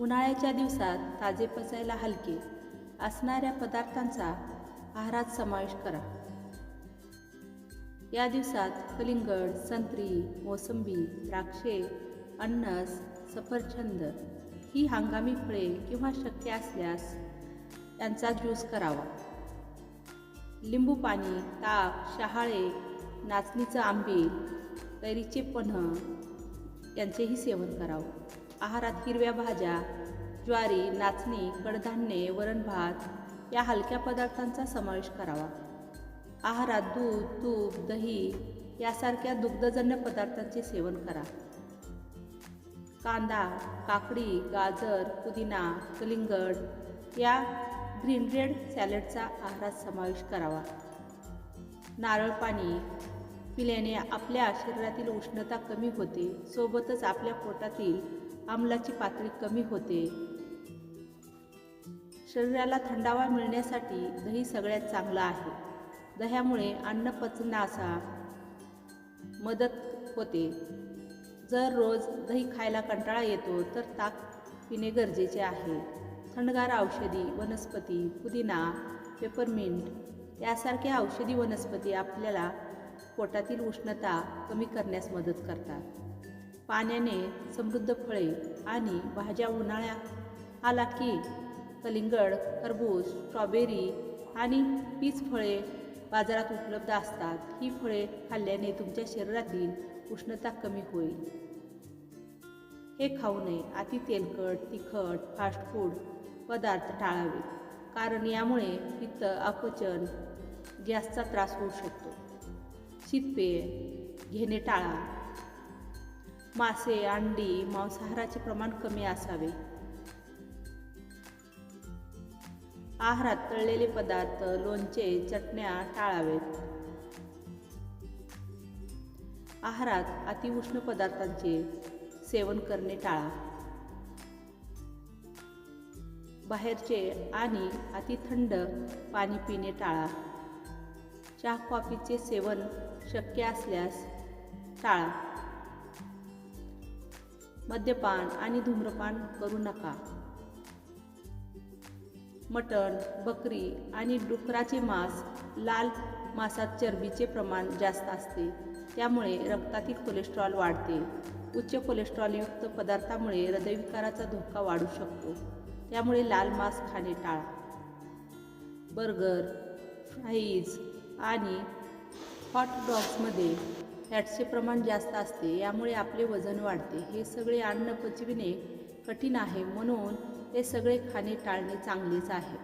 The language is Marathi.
उन्हाळ्याच्या दिवसात ताजे पचायला हलके असणाऱ्या पदार्थांचा आहारात समावेश करा. या दिवसात कलिंगड संत्री मोसंबी द्राक्षे अननस सफरचंद ही हंगामी फळे किंवा शक्य असल्यास यांचा ज्यूस करावा. लिंबू पाणी ताक शहाळे नाचणीचं आंबील कैरीचे पन्ह यांचेही सेवन करावं. आहारात हिरव्या भाज्या ज्वारी नाचणी कडधान्ये वरण भात या हलक्या पदार्थांचा समावेश करावा. आहारात दूध तूप दही यासारख्या दुग्धजन्य पदार्थांचे सेवन करा. कांदा काकडी गाजर पुदिना कलिंगड या ग्रीन रेड सॅलडचा आहारात समावेश करावा. नारळ पाणी पिल्याने आपल्या शरीरातील उष्णता कमी होते सोबतच आपल्या पोटातील आम्लाची पातळी कमी होते. शरीराला थंडावा मिळण्यासाठी दही सगळ्यात चांगलं आहे. दह्यामुळे अन्न पचनासा मदत होते. जर रोज दही खायला कंटाळा येतो तर ताक पिणे गरजेचे आहे. थंडगार औषधी वनस्पती पुदिना पेपरमिंट यासारख्या औषधी वनस्पती आपल्याला पोटातील उष्णता कमी करण्यास मदत करतात. पाण्याने समृद्ध फळे आणि भाज्या उन्हाळ्या आला की कलिंगड खरबूज स्ट्रॉबेरी आणि पीच फळे बाजारात उपलब्ध असतात. ही फळे खाल्ल्याने तुमच्या शरीरातील उष्णता कमी होईल. हे खाऊ नये. अति तेलकट तिखट फास्ट फूड पदार्थ टाळावेत कारण यामुळे पित्त अपचन गॅसचा त्रास होऊ शकतो. शीतपेय घेणे टाळा. मासे अंडी मांसाहाराचे प्रमाण कमी असावे. आहारात तळलेले पदार्थ लोणचे चटण्या टाळावेत. आहारात अतिउष्ण पदार्थांचे सेवन करणे टाळा. बाहेरचे आणि अतिथंड पाणी पिणे टाळा. चहा कॉफीचे सेवन शक्य असल्यास टाळा. मद्यपान आणि धूम्रपान करू नका. मटण बकरी आणि डुकराचे मांस लाल मांसात चरबीचे प्रमाण जास्त असते. त्यामुळे रक्तातील कोलेस्ट्रॉल वाढते. उच्च कोलेस्ट्रॉलयुक्त पदार्थामुळे हृदयविकाराचा धोका वाढू शकतो. त्यामुळे लाल मांस खाणे टाळा. बर्गर फ्राईज आणि हॉट डॉग्समध्ये फॅटचे प्रमाण जास्त असते यामुळे आपले वजन वाढते. हे सगळे अन्न पचविणे कठीण आहे म्हणून हे सगळे खाणे टाळणे चांगलेच आहे.